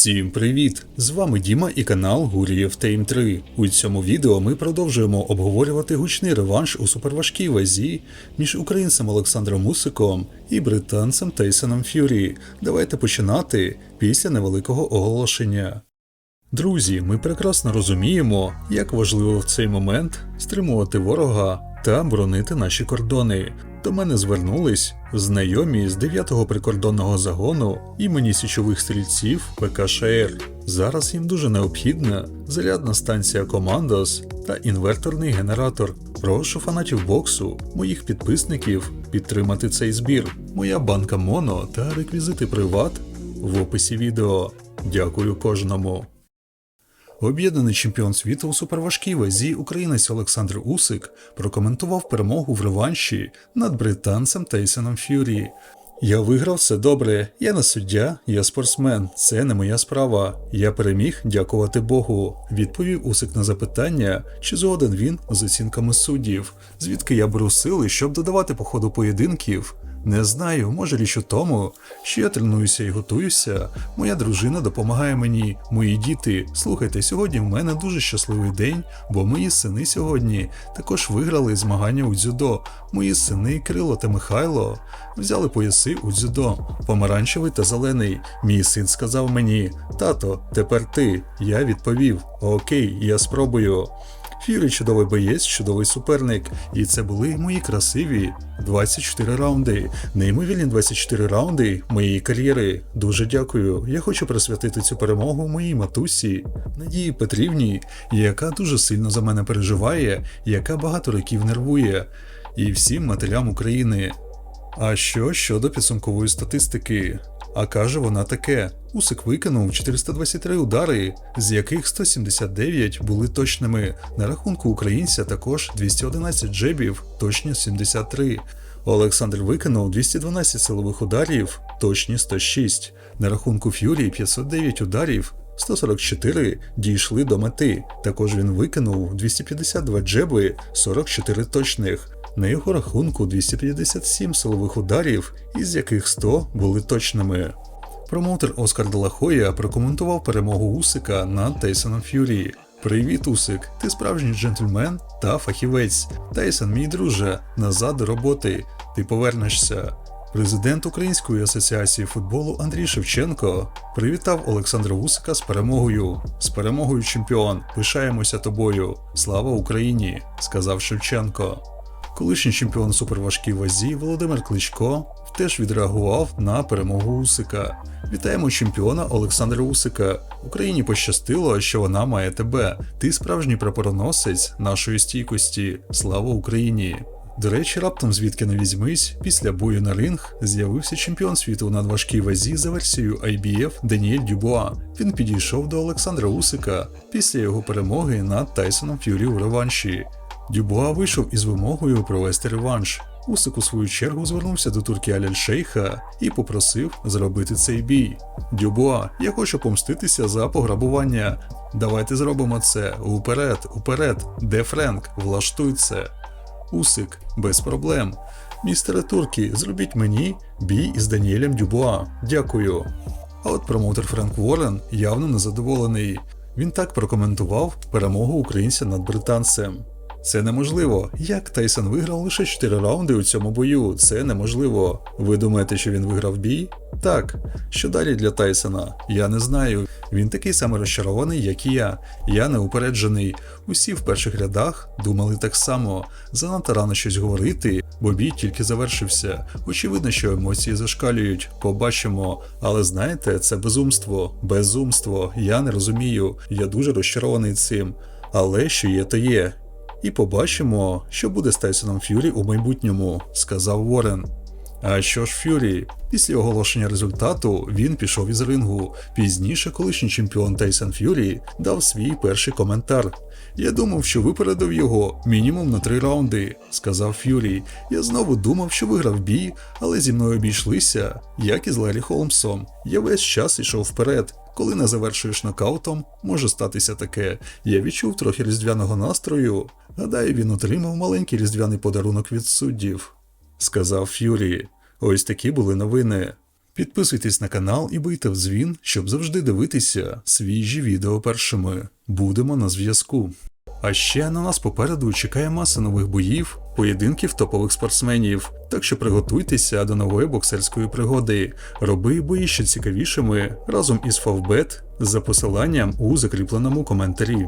Всім привіт! З вами Діма і канал Гурієв Тейм 3. У цьому відео ми продовжуємо обговорювати гучний реванш у суперважкій вазі між українцем Олександром Усиком і британцем Тейсоном Ф'юрі. Давайте починати після невеликого оголошення. Друзі, ми прекрасно розуміємо, як важливо в цей момент стримувати ворога та боронити наші кордони. До мене звернулись знайомі з 9-го прикордонного загону імені січових стрільців ПКШР. Зараз їм дуже необхідна зарядна станція Командос та інверторний генератор. Прошу фанатів боксу, моїх підписників підтримати цей збір. Моя банка Моно та реквізити приват в описі відео. Дякую кожному. Об'єднаний чемпіон світу у суперважкій вазі українець Олександр Усик прокоментував перемогу в реванші над британцем Тейсоном Ф'юрі. Я виграв все добре, я не суддя, я спортсмен, це не моя справа. Я переміг, дякувати Богу. Відповів Усик на запитання, чи згоден він з оцінками суддів, звідки я беру сили, щоб додавати по ходу поєдинків. Не знаю, може річ у тому, що я тренуюся і готуюся. Моя дружина допомагає мені, мої діти. Слухайте, сьогодні в мене дуже щасливий день, бо мої сини сьогодні також виграли змагання у дзюдо. Мої сини Кирило та Михайло взяли пояси у дзюдо, помаранчевий та зелений. Мій син сказав мені: Тато, тепер ти. Я відповів: Окей, я спробую. Фюрі чудовий боєць, чудовий суперник, і це були мої красиві 24 раунди. Неймовірні 24 раунди моєї кар'єри. Дуже дякую. Я хочу присвятити цю перемогу моїй матусі Надії Петрівні, яка дуже сильно за мене переживає, яка багато років нервує, і всім матерям України. А що щодо підсумкової статистики? А каже вона таке: Усик виконав 423 удари, з яких 179 були точними. На рахунку українця також 211 джебів, точні 73. Олександр виконав 212 силових ударів, точні 106. На рахунку Ф'юрі 509 ударів. 144 дійшли до мети. Також він викинув 252 джеби, 44 точних. На його рахунку 257 силових ударів, із яких 100 були точними. Промоутер Оскар Делахоя прокоментував перемогу Усика над Тейсоном Ф'юрі. Привіт, Усик! Ти справжній джентльмен та фахівець. Тейсон, мій друже, назад до роботи. Ти повернешся. Президент Української асоціації футболу Андрій Шевченко привітав Олександра Усика з перемогою. З перемогою чемпіон. Пишаємося тобою. Слава Україні! сказав Шевченко. Колишній чемпіон суперважкій вазі Володимир Кличко теж відреагував на перемогу Усика. Вітаємо чемпіона Олександра Усика. Україні пощастило, що вона має тебе. Ти справжній прапороносець нашої стійкості. Слава Україні! До речі, раптом звідки не візьмись, після бою на ринг з'явився чемпіон світу у надважкій вазі за версією IBF Даніель Дюбуа. Він підійшов до Олександра Усика після його перемоги над Тайсоном Ф'юрі у реванші. Дюбуа вийшов із вимогою провести реванш. Усик у свою чергу звернувся до турки Аляль Шейха і попросив зробити цей бій. Дюбуа, я хочу помститися за пограбування. Давайте зробимо це. Уперед, уперед. Де Френк? Влаштуй це. Усик, без проблем. Містере Туркі, зробіть мені бій із Даніелем Дюбуа. Дякую. А от промоутер Френк Уоррен явно незадоволений. Він так прокоментував перемогу українця над британцем. Це неможливо. Як Тайсон виграв лише 4 раунди у цьому бою? Це неможливо. Ви думаєте, що він виграв бій? Так. Що далі для Тайсона? Я не знаю. Він такий самий розчарований, як і я. Я не упереджений. Усі в перших рядах думали так само. Занадто рано щось говорити, бо бій тільки завершився. Очевидно, що емоції зашкалюють. Побачимо. Але знаєте, це безумство. Безумство. Я не розумію. Я дуже розчарований цим. Але що є, то є. І побачимо, що буде з Тайсоном Ф'юрі у майбутньому, сказав Ворен. А що ж Ф'юрі? Після оголошення результату він пішов із рингу. Пізніше колишній чемпіон Тайсон Ф'юрі дав свій перший коментар. Я думав, що випередив його мінімум на три раунди, сказав Ф'юрі. Я знову думав, що виграв бій, але зі мною обійшлися, як і з Лері Холмсом. Я весь час йшов вперед. Коли не завершуєш нокаутом, може статися таке. Я відчув трохи різдвяного настрою. Гадаю, він отримав маленький різдвяний подарунок від суддів, сказав Ф'юрі. Ось такі були новини. Підписуйтесь на канал і бийте в дзвін, щоб завжди дивитися свіжі відео першими. Будемо на зв'язку. А ще на нас попереду чекає маса нових боїв, поєдинків топових спортсменів. Так що приготуйтеся до нової боксерської пригоди. Роби бої ще цікавішими разом із Фавбет за посиланням у закріпленому коментарі.